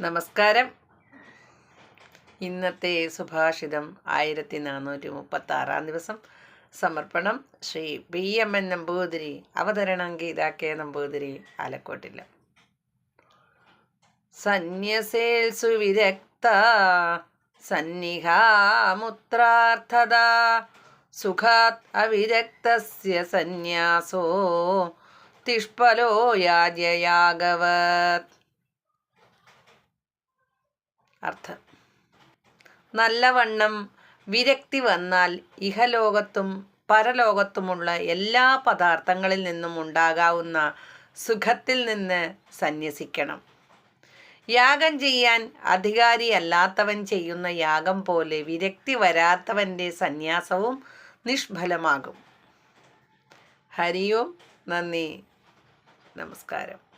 നമസ്കാരം. ഇന്നത്തെ സുഭാഷിതം ആയിരത്തി നാനൂറ്റി മുപ്പത്തി ആറാം ദിവസം. സമർപ്പണം Shri B M N Namboothiri അവതരണം ഗീത കെ നമ്പൂതിരി ആലക്കോട്ടില്ല സന്യസേൽ സുവിരക്ത സന്നിഹാമുത്രാർത്ഥത സുഖാത് അവിരക്തസ്യ സന്യാസോ തിഷ്പലോ യാജ്യയാഗവത് അർത്ഥം. നല്ലവണ്ണം വിരക്തി വന്നാൽ ഇഹലോകത്തും പരലോകത്തുമുള്ള എല്ലാ പദാർത്ഥങ്ങളിൽ നിന്നും ഉണ്ടാകാവുന്ന സുഖത്തിൽ നിന്ന് സന്യസിക്കണം. യാഗം ചെയ്യാൻ അധികാരിയല്ലാത്തവൻ ചെയ്യുന്ന യാഗം പോലെ വിരക്തി വരാത്തവന്റെ സന്യാസവും നിഷ്ഫലമാകും. ഹരിയോം നന്ദി. നമസ്കാരം.